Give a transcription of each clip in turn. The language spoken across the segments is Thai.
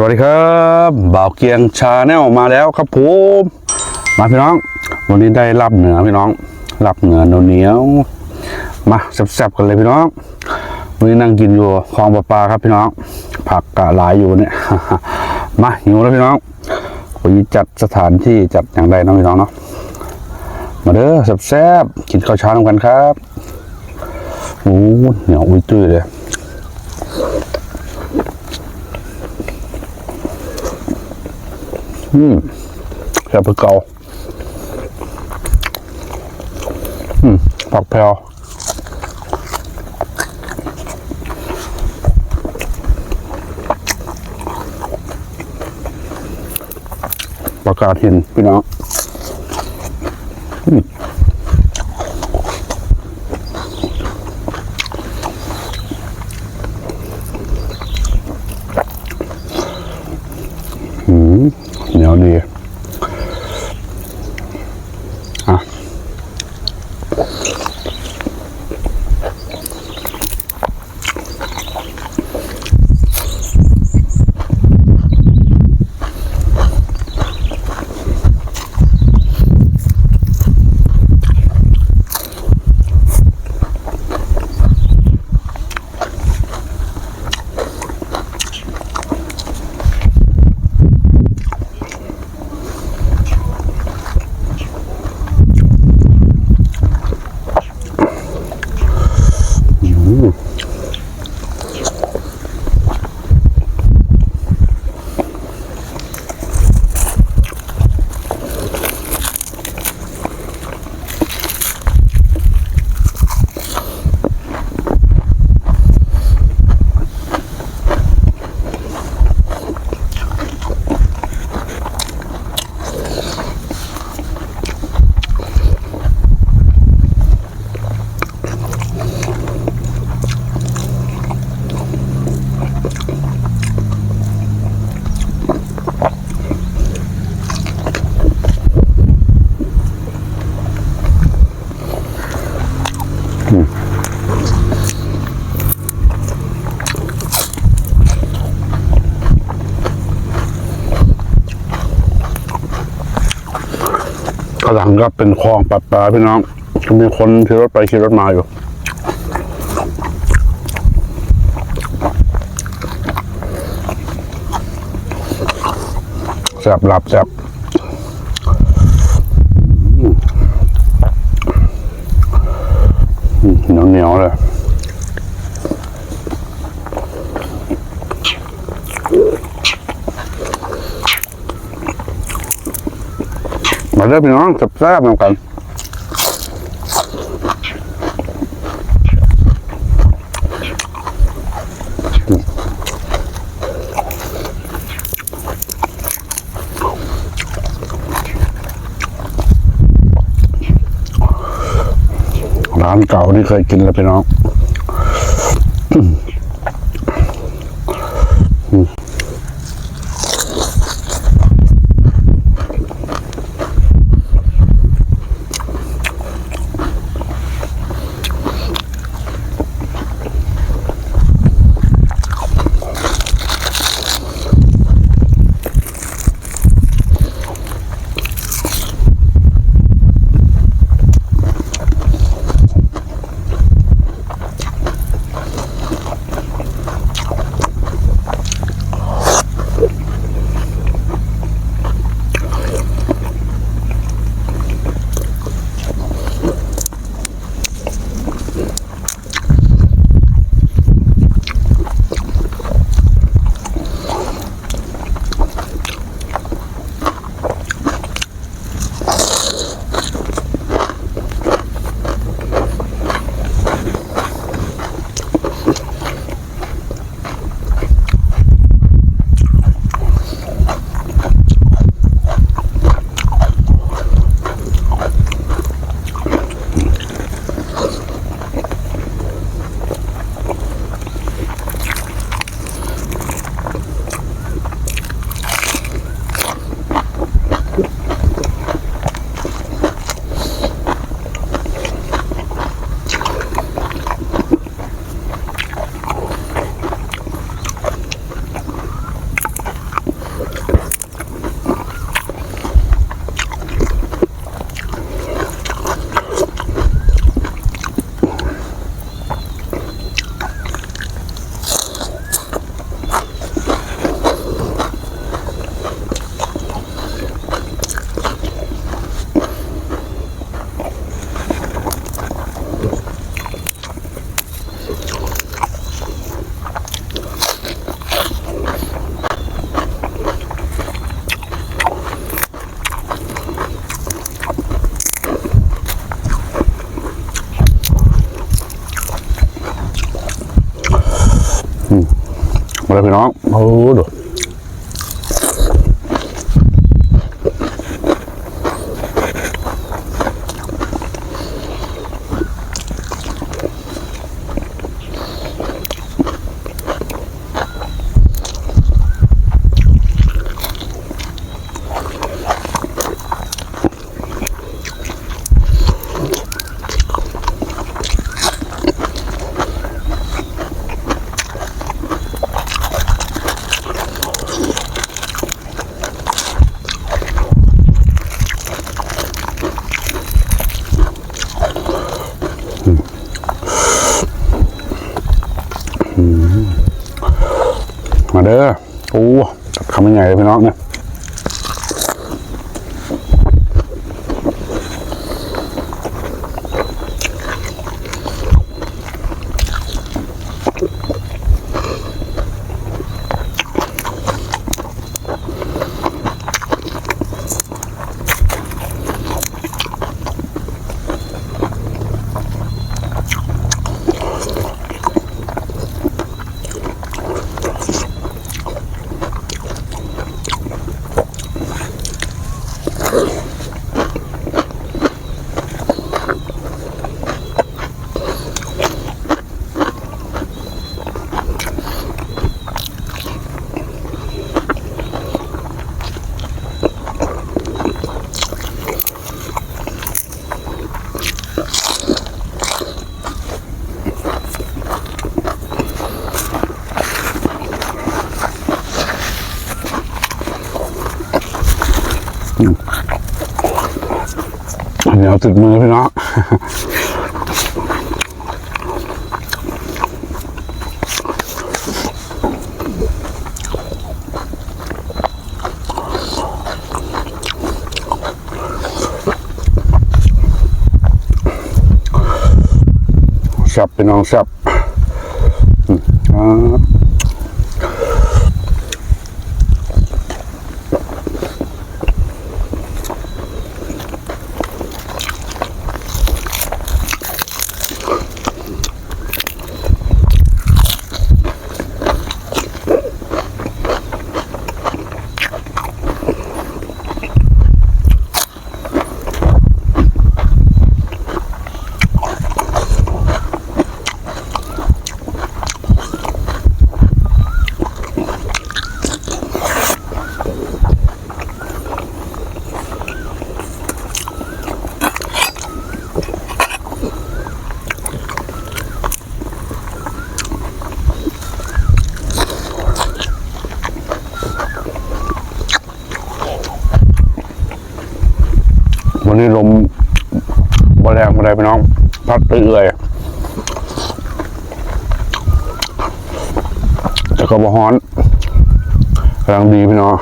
สวัสดีครับบ่าวเกียงชาแนลมาแล้วครับผมมาพี่น้อง วันนี้ได้รับเหนือพี่น้องรับเหนือเหนียวมาแซ่บๆกันเลยพี่น้อง วันนี้นั่งกินอยู่คลองประปาครับพี่น้อง ผักกะหลายอยู่เนี่ยมาหิวแล้วพี่น้องวันนี้จัดสถานที่จัดอย่างใดเน้องพี่น้องเนาะมาเด้อแซ่บๆกินข้าวเช้าด้วยกันครับโอ้เหนียวอุ้ยตุ้ยเลย อืมแซ่บเก่าอืมผักแพรวประกาศเห็นพี่น้องอืม กำลังก็เป็นคลองปลาปลาพี่น้องก็มีคนขี่รถไปขี่รถมาอยู่แซ่บหลับแซ่บเหนียวเหนียวๆเลย มาเด้อพี่น้องแซ่บๆนำกันร้านเก่านี่เคยกินแล้วพี่น้อง มาแล้วพี่น้องโอ้ดู มาเด้อโอ้คำยังไงเลยพี่น้องเนี่ย เหนียวติดมือพี่น้องแซ่บพี่น้องแซ่บอืมอ่ นี้ลมบแรงอะได้พี่น้อง พัดเรื่อยๆแต่ก็บ่ฮ้อนกำลังดีพี่น้อง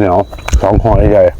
เหนียวสองห่อใหญ่อื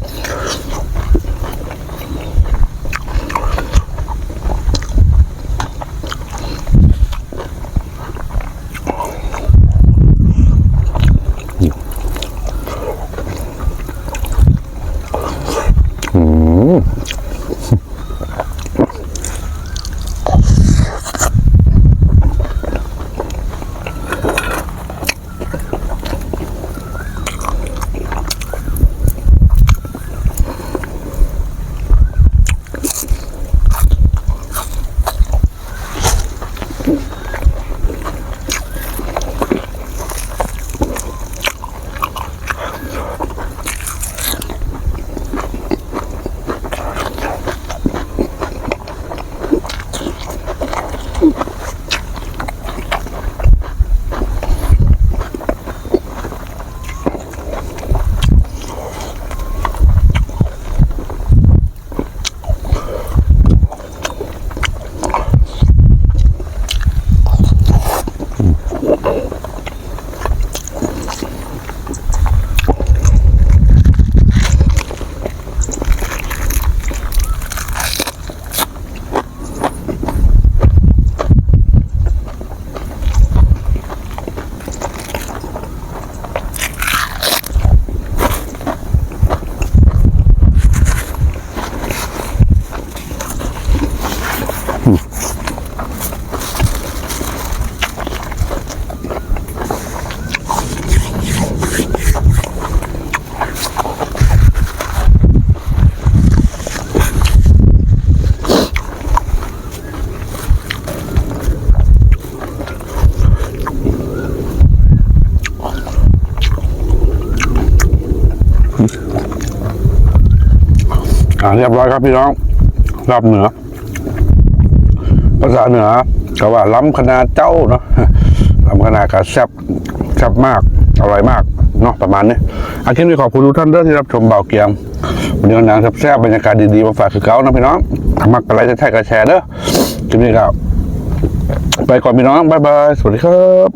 เรียบร้อยครับพี่น้องลาบเหนือ ภาษาเหนือก็ว่าล้ำขนาดเจ้าเนาะล้ำขนาดกับแซ่บแซ่บมากอร่อยมากเนาะประมาณนี้อาคินนี้ขอบคุณทุกท่านด้วยที่รับชมเบาเกียงวันนี้วันนั้นแซ่บบรรยากาศดีๆมาฝากคือเก้านะพี่น้องถ้ามักอะไรจะแท็กกระแชร์เด้อคลิปนี้ก็ไปก่อนพี่น้อง บ๊ายบาย สวัสดีครับ